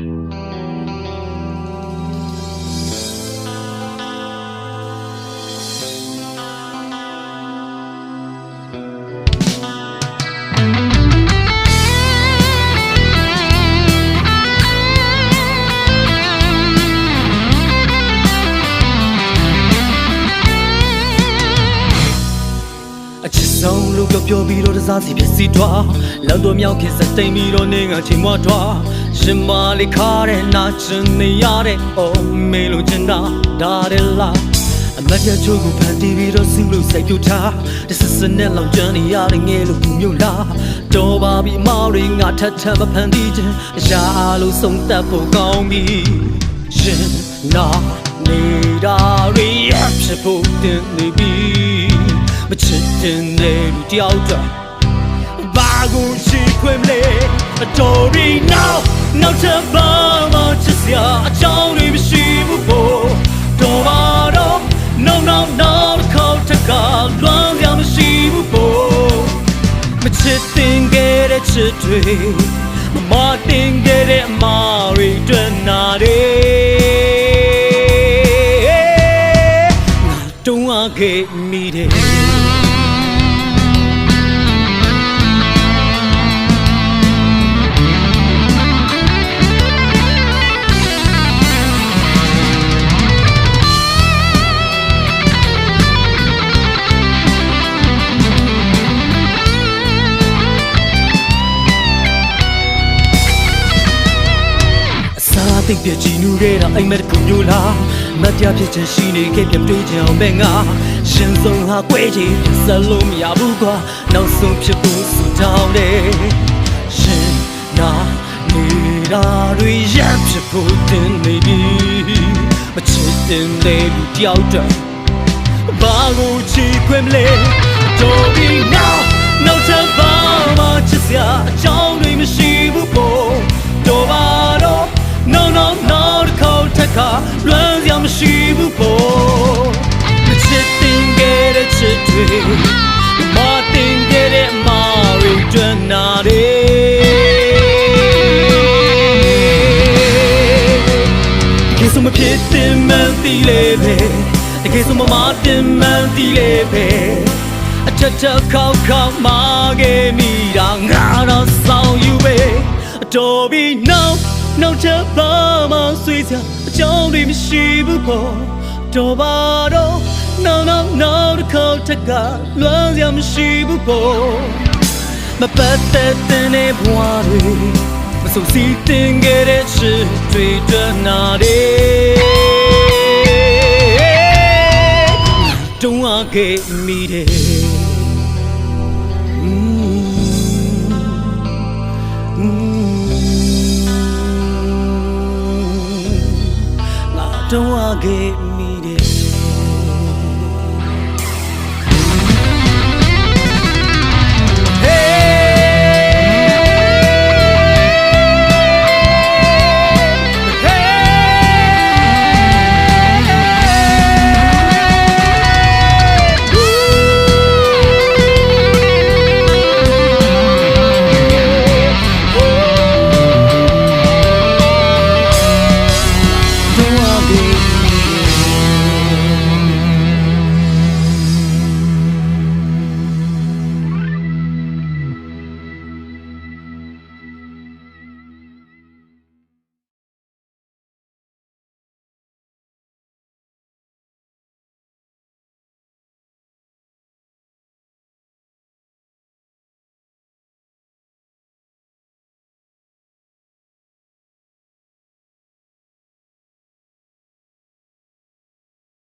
အချစ်ဆုံးလို့ပြောပြောပြီးတော့တစားစီဖြစ်စီထွားလောက်တော့မြောက်ဖြစ်စတိမ်ပြီးတော့နေငါချိန်မထွား ရှင်မလေးခါတဲ့နာချင်နေရတဲ့အော်မေလို့ချင်တာဒါတယ်လားအမတ်ရချိုးကိုဖန်တီးပြီးတော့စုလို့စိတ်ပြူထားတစစနဲ့လောင်ကျန်းနေရတဲ့ငယ်လို့ဘူးမျိုးလားတော်ပါပြီအမောင်တွေငါထပ်ထပ်မဖန်တီးခြင်းအရာလို့ဆုံးသက်ဖို့ကောင်းပြီရှင်နာနေတာရီရဖြစ်ဖို့တင်နေပြီမချစ်တင်တဲ့လူတယောက်တော့ဘာ ကိုချီခွင့်မလဲအတော်ရီနောက်နောက်ထပ်ဘာမှချစ်စရာအကြောင်းတွေမရှိဘူးဖို့တော်ပါတော့ no no no ခေါ်တကလွမ်းရမရှိဘူးဖို့မချစ်တင်ခဲ့တဲ့ချစ်တွေမမတင်ခဲ့တဲ့အမားတွေတွေ့နာတယ်ငါတုံးအခဲ့မိတယ် သိပ်ပြကြည်နူခဲ့တာအိမ်မက်တစ်ခုမျိုးလားမတရားဖြစ်ချင်ရှိနေခဲ့ပြတွေးချင်အောင်ပဲငါရှင်ဆုံးဟာကွဲချင်စလုံးမရဘူးကွာနောက်ဆုံးဖြစ်ဖို့စူတောင်းတယ်ရှင်နာနေတာတွေရဖြစ်ဖို့တင်နေပြီမချစ်တင်တဲ့လူတယောက်တည်းဘာကိုချီခွင့်မလဲတော်ပြီ ခေါက်ထက်ကလွမ်းစရာမရှိဘူးပေါ့မချစ်တင်ခဲ့တဲ့ချစ်တွေမတင်ခဲ့တဲ့အမားတွေကျွမ်းနာတယ်ဒီစမဖြစ်တင်မှန်တီးလေပဲတကယ်စမမတင်မှန်တီးလေပဲအထက်ထက်ခေါက်ခေါက်မာခဲ့မိတာငါတော့ဆောင်ယူပဲအတော်ပြီ no နောက်ထပ်ဘာမှဆွေးစရာအကြောင်းတွေမရှိဘူးပေါ့တော်ပါတော့ no no no တခေါက်ထက်ကလွမ်းစရာမရှိဘူးပေါ့မပတ်သက်တဲ့ဘဝတွေမဆုံးစီတင်ခဲ့တဲ့ချစ်တွေတွေ့နာတယ်တုံးအခဲ့မိတယ် ငါတော့အခဲ့ be